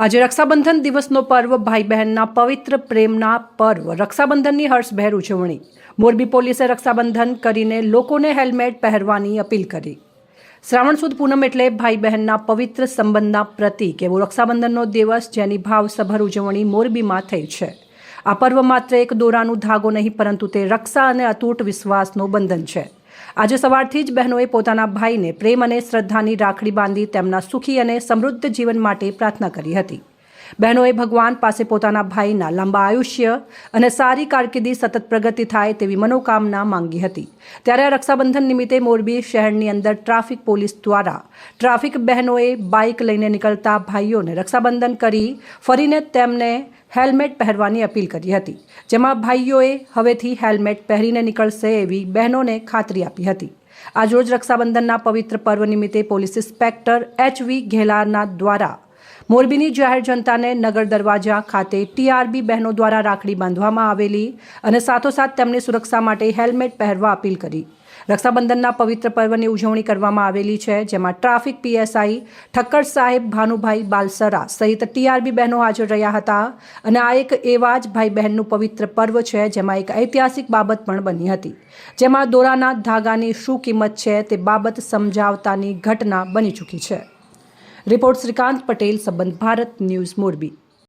આજે રક્ષાબંધન દિવસનો પર્વ ભાઈ બહેનના પવિત્ર પ્રેમના પર્વ. રક્ષાબંધનની હર્ષભેર ઉજવણી. મોરબી પોલીસે રક્ષાબંધન કરીને લોકોને હેલ્મેટ પહેરવાની અપીલ કરી. શ્રાવણ સુદ પૂનમ એટલે ભાઈ બહેનના પવિત્ર સંબંધના પ્રતીક. એવો રક્ષાબંધનનો દિવસ જેની ભાવસભર ઉજવણી મોરબીમાં થઈ છે. આ પર્વ માત્ર એક દોરાનું ધાગો નહીં, પરંતુ તે રક્ષા અને અતૂટ વિશ્વાસનું બંધન છે. આજે સવારથી જ બહેનોએ પોતાના ભાઈને પ્રેમ અને શ્રદ્ધાની રાખડી બાંધી તેમના સુખી અને સમૃદ્ધ જીવન માટે પ્રાર્થના કરી હતી. બહેનોએ ભગવાન પાસે પોતાના ભાઈના લાંબા આયુષ્ય અને સારી કારકિર્દી સતત પ્રગતિ થાય તેવી મનોકામના માંગી હતી. ત્યારે રક્ષાબંધન નિમિત્તે મોરબી શહેરની અંદર ટ્રાફિક પોલીસ દ્વારા ટ્રાફિક બહેનોએ બાઇક લઈને નીકળતા ભાઈઓને રક્ષાબંધન કરી ફરીને તેમને હેલ્મેટ પહેરવાની અપીલ કરી હતી, જેમાં ભાઈઓએ હવેથી હેલ્મેટ પહેરીને નીકળશે એવી બહેનોને ખાતરી આપી હતી. આજરોજ રક્ષાબંધનના પવિત્ર પર્વ નિમિત્તે પોલીસ ઇન્સ્પેક્ટર એચ વી ઘેલારના દ્વારા મોરબીની જાહેર જનતાને નગર દરવાજા ખાતે ટીઆરબી બહેનો દ્વારા રાખડી બાંધવામાં આવેલી અને સાથોસાથ તેમની સુરક્ષા માટે હેલ્મેટ પહેરવા અપીલ કરી. રક્ષાબંધનના પવિત્ર પર્વની ઉજવણી કરવામાં આવેલી છે, જેમાં ટ્રાફિક પીએસઆઈ ઠક્કર સાહેબ ભાનુભાઈ બાલસરા સહિત ટીઆરબી બહેનો હાજર રહ્યા હતા અને આ એક એવા જ ભાઈ બહેનનું પવિત્ર પર્વ છે, જેમાં એક ઐતિહાસિક બાબત પણ બની હતી. જેમાં દોરાના ધાગાની શું કિંમત છે તે બાબત સમજાવતાની ઘટના બની ચૂકી છે. રિપોર્ટ શ્રીકાંત પટેલ સંબંધ ભારત ન્યૂઝ મોરબી.